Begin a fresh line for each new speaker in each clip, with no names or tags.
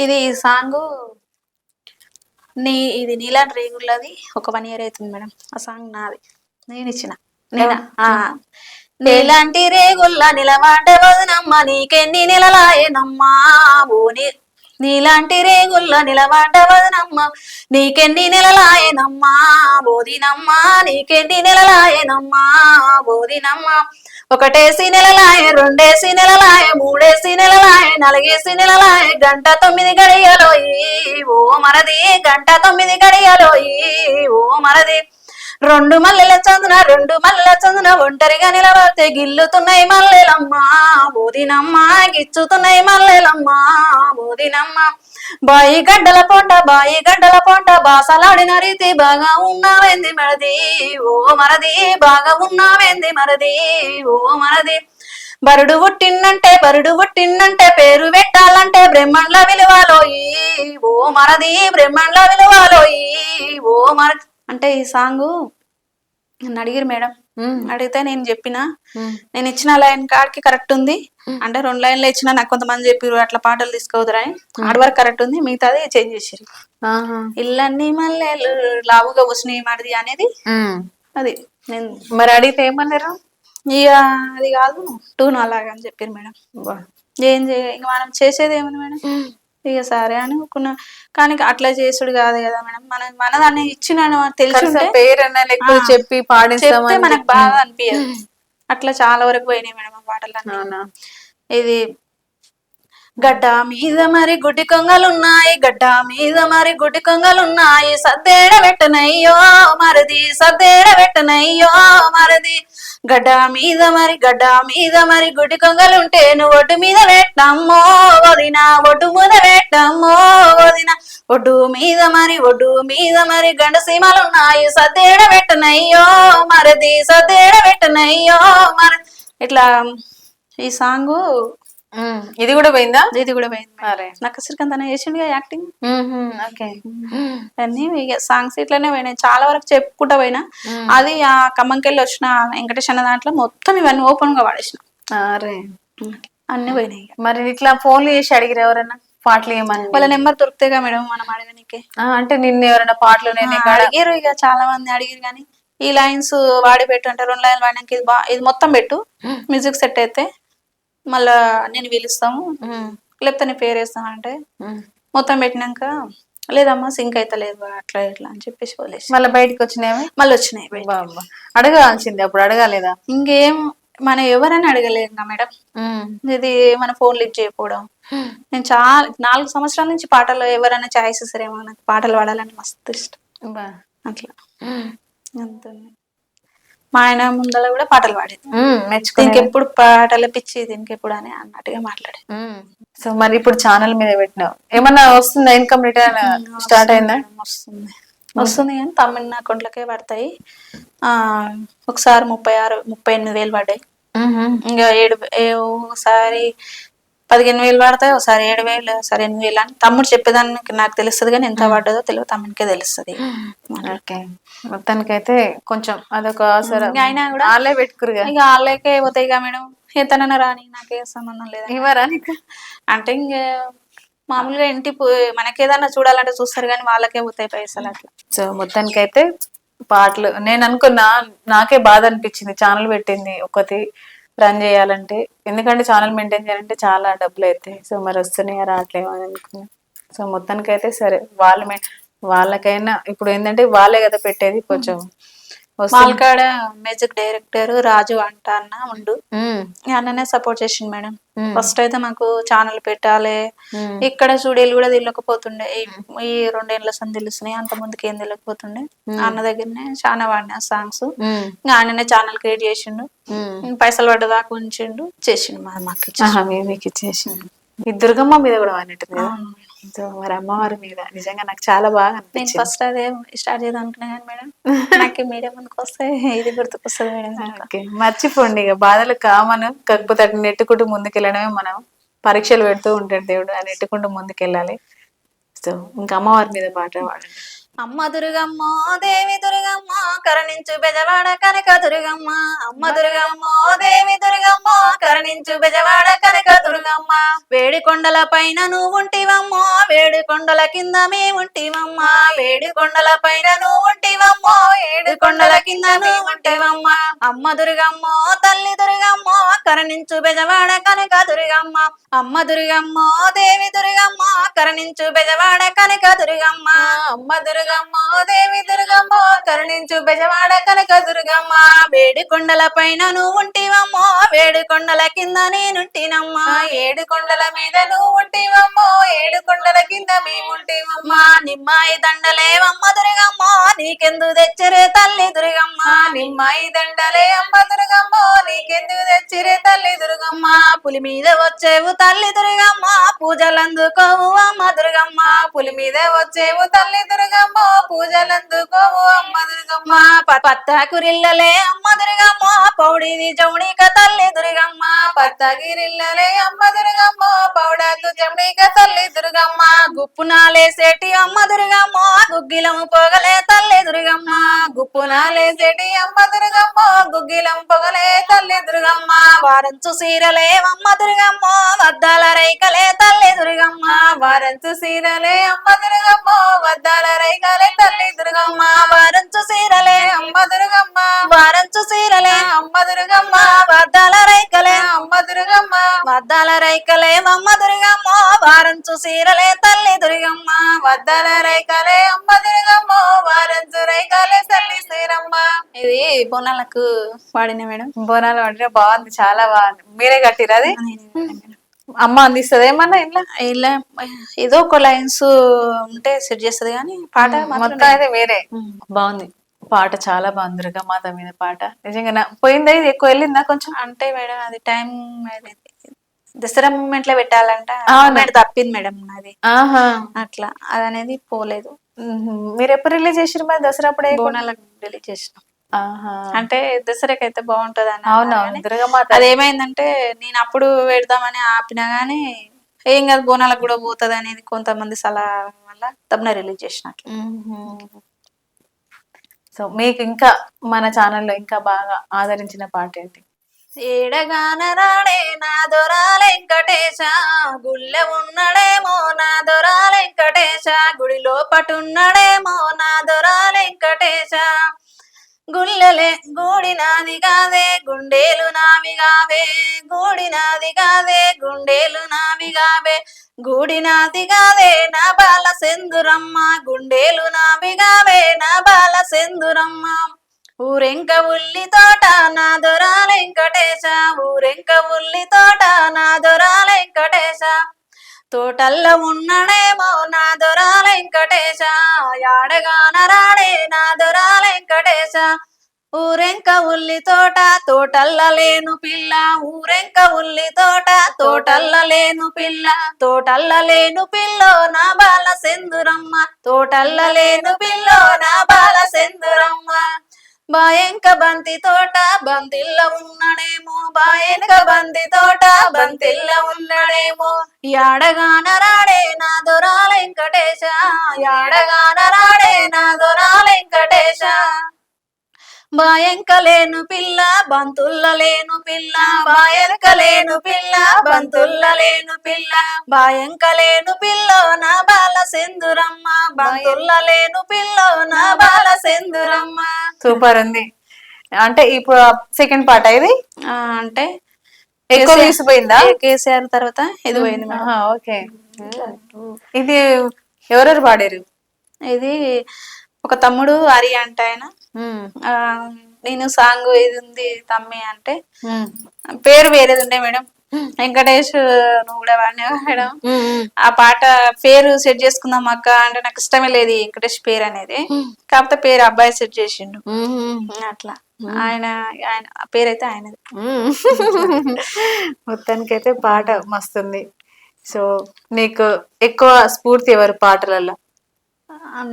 ఇది సాంగ్ నీ ఇది నీలాంటి రేగుళ్ళది ఒక వన్ ఇయర్ అవుతుంది మేడం. ఆ సాంగ్ నాది. నేను ఇచ్చిన. నేనా నీలాంటి రేగుల్లా నిలబడ్డ వదనమ్మ నీకెన్ని నెలలాయనమ్మా ఓని నీలాంటి రేగుల్లా నిలబడ్డ వదనమ్మ నీకెన్ని నెలలాయనమ్మా బోధినమ్మా నీకెన్ని నెలలాయనమ్మా బోధినమ్మా ఒకటేసి నెలలాయ రెండేసి నెలలాయ మూడేసి నెలలాయ నలుగేసి నెలలాయ గంట తొమ్మిది గడియలోయి ఓ మనది గంట తొమ్మిది గడియలోయి ఓ మనది. రెండు మల్లెల చందున రెండు మల్లెల చందున ఒంటరిగా నిలబడితే గిల్లుతున్నాయి మల్లెలమ్మా. బోదినమ్మ గిచ్చుతున్నాయి మల్లెలమ్మా. బోదినమ్మ బాయి గడ్డల పొంట బాయి గడ్డల పొంట బాసలాడిన రీతి బాగా ఉన్నావేంది మరది? ఓ మరది బాగా ఉన్నావేంది మరది? ఓ మరది. బరుడు పుట్టిందంటే బరుడు పుట్టిందంటే పేరు పెట్టాలంటే బ్రహ్మండ్ల విలువలోయి. ఓ మరది బ్రహ్మండ్ల విలువలోయి. ఓ మర అంటే ఈ సాంగ్ నన్ను అడిగిరు మేడం. అడిగితే నేను చెప్పిన నేను ఇచ్చిన లైన్ కాడికి కరెక్ట్ ఉంది. అంటే రెండు లైన్లు ఇచ్చిన నాకు కొంతమంది చెప్పారు అట్లా పాటలు తీసుకోవద్దురని ఆడి వరకు కరెక్ట్ ఉంది మిగతాది చేంజ్ చేసారు. ఇల్లన్నీ మల్లెలు లావుగా వచ్చినాయి మరిది అనేది. అది. నేను
మరి అడిగితే ఏమన్నారు
ఇక అది కాదు టూన్ అలాగా అని చెప్పారు మేడం. ఏం చేయ ఇంక మనం చేసేది ఏముంది మేడం? ఇక సరే అని అనుకున్నా. కానీ అట్లా చేసుడు కాదు కదా మేడం. మన మన దాన్ని ఇచ్చిన తెలిసి
పేరన్నా లేకపోతే. చెప్పి పాడిస్తామని
మనకు బాగా అనిపించదు అట్లా చాలా వరకు పోయినాయి మేడం ఆ
అవునా?
ఇది గడ్డ మీద మరి గుడ్డి కొంగలున్నాయి గడ్డ మీద మరి గుడ్డి కొంగలున్నాయి. సద్దేడ పెట్టనయ్యో మరది సద్దేడ పెట్టనయ్యో మరది గడ్డ మీద మరి గడ్డ మీద మరి గుడి కొంగలుంటే నువ్వు ఒడ్డు మీద పెట్టమ్మో వదిన ఒడ్డు మీద పెట్టమ్మో వదిన. ఒడ్డు మీద మరి ఒడ్డు మీద మరి గండ సీమలున్నాయి సద్దేడ పెట్టనయ్యో మరది సద్దేడ పెట్టనయ్యో మరి ఇట్లా ఈ సాంగు
ఇది కూడా పోయిందా?
ఇది కూడా పోయింది. నాకు శ్రీకాంత్ అన్న చేసిండుగా యాక్టింగ్?
ఓకే.
అన్ని సాంగ్స్ ఇట్లనే పోయినాయి. చాలా వరకు చెప్పుకుంటా పోయినా. అది ఆ ఖమ్మంకెళ్ళి వచ్చిన వెంకటేష్ అన్న దాంట్లో మొత్తం ఇవన్నీ ఓపెన్గా వాడేసిన.
అరే.
అన్ని పోయినాయి.
మరి ఇట్లా ఫోన్లు చేసి అడిగిరు ఎవరన్నా? పాటలు ఏమని
వాళ్ళ నెంబర్ దొరికితేగా మేడం మనం అడగనికే
అంటే నిన్న ఎవరైనా పాటలు
అడిగారు ఇక చాలా మంది అడిగారు కానీ ఈ లైన్స్ వాడి పెట్టు అంటే రెండు లైన్లు వాడినాక ఇది బా ఇది మొత్తం పెట్టు. మ్యూజిక్ సెట్ అయితే మళ్ళా నేను పిలుస్తాము. లేకపోతే నీ పేరు వేస్తాం అంటే?
ఉమ్.
మొత్తం పెట్టినాక లేదమ్మా సింక్ అయితే లేదు అట్లా ఇట్లా అని చెప్పేసి వదిలేసి.
మళ్ళీ బయటకు వచ్చినాయవి
మళ్ళీ వచ్చినాయి
అడగాల్సింది అప్పుడు అడగాలేదా?
ఇంకేం మనం ఎవరైనా అడగలేదు మేడం. ఇది మన ఫోన్ లిఫ్ట్ చేయకపోవడం. నేను చాలా నాలుగు సంవత్సరాల నుంచి పాటలు ఎవరైనా ఛాయిస్ ఇస్తారేమో నాకు పాటలు పాడాలని మస్తు ఇష్టం. అట్లా. అంత. మా ఆయన ముందర కూడా పాటలు పాడేది. దీనికి ఎప్పుడు పాటలు పిచ్చి దీనికి ఎప్పుడు అని అన్నట్టుగా మాట్లాడేది.
సో మరి ఇప్పుడు ఛానల్ మీద పెట్టినావు. ఏమన్నా వస్తుందా ఇన్కమ్ రిటర్న్ స్టార్ట్ అయిందా?
వస్తుంది. వస్తుంది కానీ తమిళ అకౌంట్లకే పడతాయి. ఆ ఒకసారి ముప్పై ఆరు ముప్పై ఎనిమిది వేలు పడ్డాయి. ఇంకా ఏడు ఒకసారి పదిహేను వేలు పడతాయి ఒకసారి ఏడు వేలు ఒకసారి ఎనిమిది వేలు అని తమ్ముడు చెప్పేదానికి నాకు తెలుస్తుంది కానీ ఎంత పడ్డదో తెలియదు తమ్మునికే తెలుస్తుంది.
ఓకే. మొత్తానికైతే కొంచెం అదొక
ఇంకా అయినా కూడా
వాళ్ళే పెట్టుకురుగా.
ఇక వాళ్ళకే పోతాయిగా మేడం. ఎంతనన్నా రాని నాకే సంబంధం లేదా?
ఇవ్వరా నీకు?
అంటే ఇంక మామూలుగా ఇంటి మనకేదన్నా చూడాలంటే చూస్తారు కానీ వాళ్ళకే పోతాయి పైసలు అట్లా.
సో మొత్తానికైతే పాటలు నేను అనుకున్నా నాకే బాధ అనిపించింది. ఛానల్ పెట్టింది ఒకటి రన్ చేయాలంటే. ఎందుకంటే ఛానల్ మెయింటైన్ చేయాలంటే చాలా డబ్బులు అవుతాయి సో మరి వస్తున్నాయా రావట్లేమో అని అనుకున్నా. సో మొత్తానికైతే సరే వాళ్ళ వాళ్ళకైనా ఇప్పుడు ఏంటంటే వాళ్ళే కదా పెట్టేది కొంచెం
మాల్కాడ మ్యూజిక్ డైరెక్టర్ రాజు అంట అన్న ఉండు. అన్ననే సపోర్ట్ చేసిండు మేడం. ఫస్ట్ అయితే మాకు ఛానల్ పెట్టాలి. ఇక్కడ స్టూడియోలు కూడా తెలియకపోతుండే ఈ- రెండేళ్ళ సంది తెలుస్తున్నాయి. అంత ముందుకి ఏం తెలియకపోతుండే అన్న దగ్గరనే చాలా వాడిన సాంగ్స్ ఇంకా ఆయననే ఛానల్ క్రియేట్ చేసిండు. పైసలు పడ్డదాకా ఉంచిండు. చేసిండు మాకు.
ఆహా, మీ- మీద కూడా
అవును.
సో మరి అమ్మవారి మీద నిజంగా నాకు చాలా బాగా
నేను ఫస్ట్ అదే స్టార్ట్ చేద్దాం అనుకున్నా కానీ మేడం నాకు మీడియా ముందుకు వస్తే ఇది గుర్తుకొస్తుంది మేడం.
ఓకే మర్చిపోండి ఇక. బాధలు కామన్ కాకపోతే అటు నెట్టుకుంటూ ముందుకెళ్ళడమే మనం. పరీక్షలు పెడుతూ ఉంటాడు దేవుడు అని నెట్టుకుంటూ ముందుకెళ్ళాలి. సో ఇంకా అమ్మవారి మీద పాట పాడండి.
అమ్మ దుర్గమ్మ దేవి దుర్గమ్మ కరణించు బెజవాడ కనక దుర్గమ్మ. అమ్మ దుర్గమ్మ దేవి దుర్గమ్మ కరణించు బెజవాడ కనక దుర్గమ్మ. వేడి కొండల పైన నువ్వు ఉంటివమ్మ వేడి కొండల కింద మేముంటివమ్మ వేడి కొండల పైన నువ్వు ఉంటివమ్మ ఏడు కొండల కింద నువ్వు అమ్మ దుర్గమ్మో తల్లి దుర్గమ్మ కరణించు బెజవాడ కనక దుర్గమ్మ. అమ్మ దుర్గమ్మో దేవి దుర్గమ్మ కరణించు బెజవాడ కనక దుర్గమ్మ.
అమ్మ దుర్గమ్మ దేవి దుర్గమ్మ కరుణించు బెజవాడ కనక దుర్గమ్మ.
వేడి కొండల పైన నువ్వుంటివమ్మో వేడి కొండల కింద నేనుంటినమ్మా.
ఏడు కొండల మీద నువ్వు ఉంటివమ్మో ఏడు కొండల కింద మేముంటివమ్మ
నిమ్మాయి దండలేవమ్మ దుర్గమ్మ నీకెందు తెచ్చరే తల్లి దుర్గమ్మ?
నిమ్మాయి దండలే అమ్మ దుర్గమ్మ. నీకెందు తెచ్చిరే తల్లి దుర్గమ్మ?
పులి మీద వచ్చేవు తల్లి దుర్గమ్మ. పూజలందుకోవు అమ్మ దుర్గమ్మ.
పులి మీద వచ్చేవు తల్లి దుర్గమ్మ. పూజలందుకోవు అమ్మ దుర్గమ్మ.
పత్త కురిల్లలే అమ్మ దుర్గమ్మ. పౌడిది జౌణిక తల్లి దుర్గమ్మ.
పత్తగిరిల్లలే అమ్మ దుర్గమ్మ. పౌడాకు జమ్మిక తల్లి దుర్గమ్మ.
గుప్పునాలేసేటి అమ్మ దుర్గమ్మ. గుగ్గిలము పోగలే తల్లి
గుప్పునాలేసేటి అమ్మ దుర్గమ్మ గుగ్గిలం పొగలే తల్లి దుర్గమ్మ
వారంచు సీరలే అమ్మ దుర్గమ్మ వద్దాల రైకలే తల్లి దుర్గమ్మ
వారంచు సీరలే అమ్మ దుర్గమ్మ వద్దాల రైకలే తల్లి దుర్గమ్మ
వారంచు సీరలే
అమ్మ దుర్గమ్మ
వారంచు సీరలే
అమ్మ దుర్గమ్మ
వద్దాల రైకలే
అమ్మ దుర్గమ్మ
వద్దాల రైకలే అమ్మ దుర్గమ్మ వారంచు సీరలే తల్లి దుర్గమ్మ
వద్దాల రైకలే అమ్మ దుర్గమ్మ
ఇది బోనాలకు వాడిన మేడం?
బోనాలు అంటే బాగుంది చాలా బాగుంది. మీరే కట్టిరా అది? అమ్మ అందిస్తుంది ఏమన్నా ఇంట్లో?
ఇలా ఏదో ఒక లైన్స్ ఉంటే సెట్ చేస్తది కానీ పాట
మొత్తం అయితే వేరే. బాగుంది. పాట చాలా బాగుంది దుర్గమాత మీద పాట. నిజంగా నా- పోయిందా ఇది? ఎక్కువ వెళ్ళిందా కొంచెం?
అంటే మేడం అది టైం దసరా మూమెంట్లో పెట్టాలంట. తప్పింది మేడం నాది. అట్లా అది అనేది పోలేదు.
మీరు ఎప్పుడు రిలీజ్ చేసిరు మరి దసరా అప్పుడే?
బోనాలకు రిలీజ్ చేసినాం. అంటే దసరాకి అయితే బాగుంటది అని
అవునవును
అదేమైందంటే నేను అప్పుడు పెడదామని ఆపినా గానీ ఏం కాదు బోనాలకు కూడా పోతుంది అనేది కొంతమంది సలహా వల్ల తప్పన రిలీజ్ చేసినట్లు.
సో మీకు ఇంకా మన ఛానల్లో ఇంకా బాగా ఆదరించిన పాట ఏంటి?
ఏడగాన రాడే నా దొరాల వెంకటేశ గుళ్ళె ఉన్నడేమో నా దొరాల వెంకటేశ గుడిలో పట్టున్నడేమో నా దొరాల వెంకటేశ. గుల్లలే గూడి నాది కాదే గుండేలు నావి కావే గూడి నాది కాదే గుండేలు నావి కావే గూడి నాది కాదే నా బాల సెందురమ్మ గుండేలు నావి కావే నా బాల సెందురమ్మ. ఊరెంక ఉల్లి తోట నా దొరాల వెంకటేశ ఊరెంక ఉల్లి తోట నా దొరాల వెంకటేశ. తోటల్లో ఉన్నడేమో నా దొరాల వెంకటేశ యాడగాన రాడే నా దొరాల వెంకటేశ. ఊరెంక ఉల్లి తోట తోటల్ల లేను పిల్ల ఊరెంక ఉల్లి తోట తోటల్ల లేను పిల్ల. తోటల్ల లేను పిల్లో నా బాల సింధురమ్మ తోటల్ల లేను పిల్లో నా బాయంక బంతి తోట బంతిల్ల ఉన్నడేమో. బాయనక బంతి తోట బంతిల్ల ఉన్నడేమో. యాడగాన రాడే నా దొరాల వెంకటేశ. యాడగాన రాడే నా దొరాల వెంకటేశ. బాయంకలేను పిల్ల బంతుల్ల లేను పిల్ల. బాయంకలేను పిల్ల బంతుల్ల లేను పిల్ల. బాయంకలేను పిల్ల నా బాల సెందురమ్మ. బంతుల్ల లేను పిల్ల నా బాల సెందురమ్మ.
సూపర్ ఉంది. అంటే ఇప్పుడు సెకండ్ పాట ఇది?
అంటే
ఎక్కువ తీసిపోయిందా
కేసీఆర్ తర్వాత ఇది పోయింది
ఓకే. ఇది ఎవరెవరు పాడారు?
ఇది ఒక తమ్ముడు హరి అంట ఆయన. నేను సాంగ్ ఇది ఉంది తమ్మి అంటే పేరు వేరేది ఉండే మేడం. వెంకటేష్ నువ్వు కూడా వాడినావా మేడం? ఆ పాట పేరు సెట్ చేసుకుందాం అక్క అంటే నాకు ఇష్టమే లేదు వెంకటేష్ పేరు అనేది. కాకపోతే పేరు అబ్బాయి సెట్ చేసిండు. అట్లా. ఆయన ఆయన పేరైతే ఆయనది.
మొత్తానికి అయితే పాట మస్తుంది. సో నీకు ఎక్కువ స్ఫూర్తి ఎవరు పాటలలో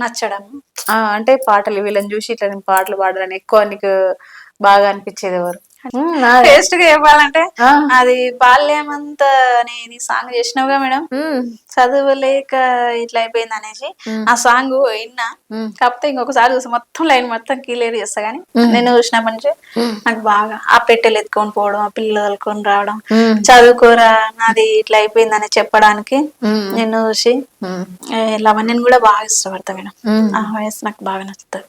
నచ్చడం.
ఆ, అంటే పాటలు వీళ్ళని చూసి ఇట్లా నేను పాటలు పాడాలని ఎక్కువ నీకు బాగా అనిపించేది ఎవరు?
టేస్ట్ గా చెప్పాలంటే. అది బాల్యమంతా నేను సాంగ్ చేసినావుగా మేడం చదువులేక ఇట్లా అయిపోయింది అనేసి ఆ సాంగ్ విన్నా. కాకపోతే ఇంకొకసారి చూసి మొత్తం లైన్ మొత్తం క్లియర్ చేస్తా గానీ నేను చూసినప్పటి నుంచి నాకు బాగా ఆ పెట్టెలు ఎత్తుకొని పోవడం ఆ పిల్లలు తోలుకొని రావడం. చదువుకోరా నాది ఇట్లా అయిపోయిందని చెప్పడానికి
ఉమ్.
నిన్ను చూసి
ఉమ్.
లవణ్యని కూడా బాగా ఇష్టపడతా మేడం. ఆ వయసు నాకు బాగా నచ్చుతుంది.